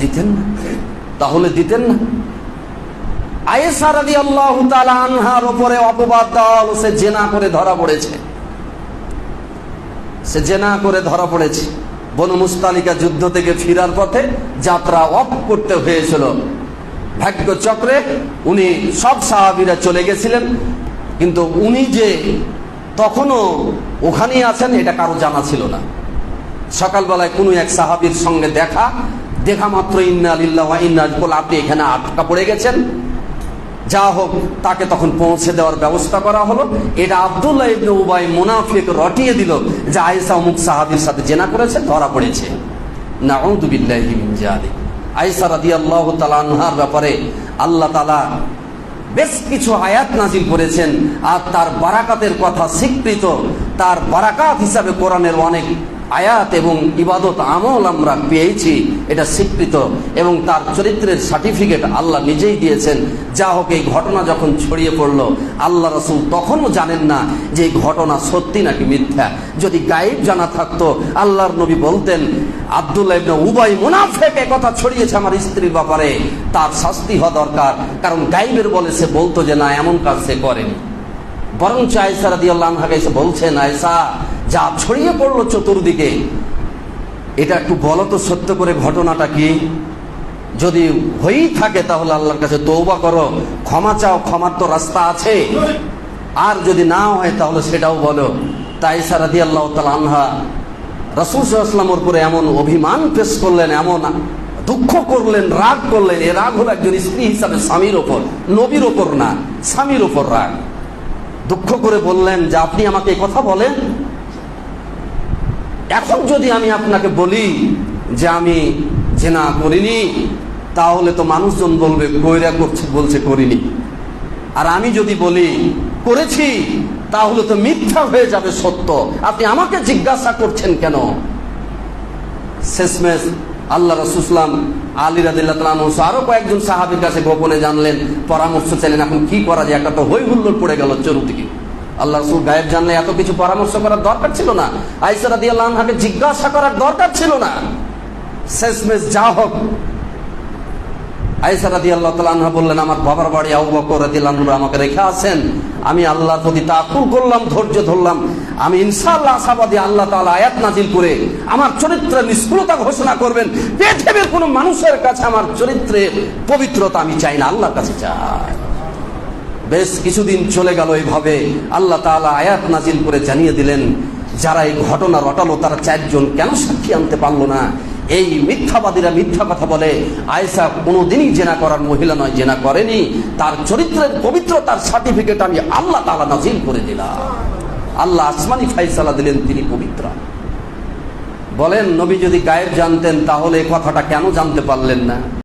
দিতেন তাহলে দিতেন না। আয়েসা রাদি আল্লাহ আনহার ওপরে অপবাদ দেওয়া সে জেনা করে ধরা পড়েছে। সে জেনা করে ধরা পড়েছে। বনু মুস্তালিকা যুদ্ধ থেকে ফিরার পথে যাত্রা অফ করতে হয়েছিল। ভাগ্য চক্রে উনি সব সাহাবিরা চলে গেছিলেন। কিন্তু উনি যে তখনও ওখানেই আছেন, এটা কারও জানা ছিল না। সকালবেলায় কোনো এক সাহাবির সঙ্গে দেখা দেখা মাত্র ইন্না আলিল্লাহ আপনি এখানে আটকা পড়ে গেছেন। যা হোক, তাকে তখন পৌঁছে দেওয়ার ব্যবস্থা করা হলো। এটা আবদুল্লাহ ইবনে উবাই মুনাফিক রটিয়ে দিল যে আয়েশা অমুক সাহাবির সাথে জেনা করেছে, ধরা পড়েছে। মিন জালিক আয়েশা রাদিয়াল্লাহু তাআলা আনহার ব্যাপারে আল্লাহ তাআলা বেশ কিছু আয়াত নাজিল করেছেন। আর তার বারাকাতের কথা স্বীকৃত, তার বারাকাত হিসাবে কোরআনের অনেক আয়াত এবং ইবাদত আমল আমরা পেয়েছি, এটা স্বীকৃত এবং তার চরিত্রের সার্টিফিকেট আল্লাহ নিজেই দিয়েছেন। যা হোক এই ঘটনা যখন ছড়িয়ে পড়ল, আল্লাহ রসুল তখনও জানেন না যে এই ঘটনা সত্যি নাকি মিথ্যা। যদি গায়েব জানা থাকতো, আল্লাহর নবী বলতেন, আবদুল্লাহ উবাই মুনাফেক কথা ছড়িয়েছে আমার স্ত্রীর ব্যাপারে। তার শাস্তি হওয়া দরকার। কারণ গাইবের বলে সে বলতো যে, না, এমন কাজ সে করেনি। বরং আয়সা রাদি আল্লাহ এসে বলছেন আয়সা যা ছড়িয়ে পড়ল চতুর্দিকে। এটা একটু বলো তো সত্য করে ঘটনাটা কি? যদি হয়েই থাকে তাহলে আল্লাহর কাছে তৌবা করো, ক্ষমা চাও, ক্ষমার তো রাস্তা আছে। আর যদি না হয় তাহলে সেটাও বলো। তাই সারাদি আল্লাহ আনহা, রসুল সাল্লামের উপরে এমন অভিমান পেশ করলেন, এমন দুঃখ করলেন, রাগ করলেন। এ রাগ হলো একজন স্ত্রী হিসাবে স্বামীর ওপর, নবীর ওপর না, স্বামীর ওপর রাগ। দুঃখ করে বললেন যে, আপনি আমাকে কথা বলেন এখন যদি আমি আপনাকে বলি যে আমি জেনা করিনি, তাহলে তো মানুষজন বলবে, কইরা করছে, বলছে, করিনি। আর আমি যদি বলি, করেছি, তাহলে তো মিথ্যা হয়ে যাবে সত্য। আপনি আমাকে জিজ্ঞাসা করছেন কেন? শেষমেশ আল্লাহ রসুসলাম আলী রাদিল্লাহ আরও কয়েকজন সাহাবির কাছে গোপনে জানলেন, পরামর্শ চাইলেন, এখন কি করা যায়? একটা তো হৈ হুল্লোড় পড়ে গেল চরুদিকে আল্লাহ রসুল গায়েব জানলে এত কিছু পরামর্শ করার দরকার ছিল না। আইসারা দিয়ে আল্লাহকে জিজ্ঞাসা করার দরকার ছিল না। শেষমেশ যা হোক। আইসারা দিয়ে আল্লাহ তালা বললেন, আমার বাবার বাড়ি আবু বকর আমাকে রেখে আছেন আমি আল্লাহর প্রতি তাকুল করলাম, ধৈর্য ধরলাম। আমি ইনশাআল্লাহ আশাবাদী আল্লাহ তাআলা আয়াত নাজিল করে আমার চরিত্রের নিষ্কুলতা ঘোষণা করবেন। পৃথিবীর কোনো মানুষের কাছে আমার চরিত্রের পবিত্রতা আমি চাই না, আল্লাহর কাছে চাই। বেশ কিছুদিন চলে গেল এইভাবে। আল্লাহ তাআলা আয়াত নাজিল করে জানিয়ে দিলেন, যারা এই ঘটনা রটালো তারা চারজন কেন সাক্ষী আনতে পারল না? এই মিথ্যাবাদীরা মিথ্যা কথা বলে, আয়েশা কোনোদিনই জেনা করার মহিলা নয়, জেনা করেনি। তার চরিত্রের পবিত্রতার সার্টিফিকেট আমি আল্লাহ তাআলা নাজিল করে দিলাম। আল্লাহ আসমানি ফাইসালা দিলেন, তিনি পবিত্র। বলেন, নবী যদি গায়েব জানতেন, তাহলে কথাটা কেন জানতে পারলেন না?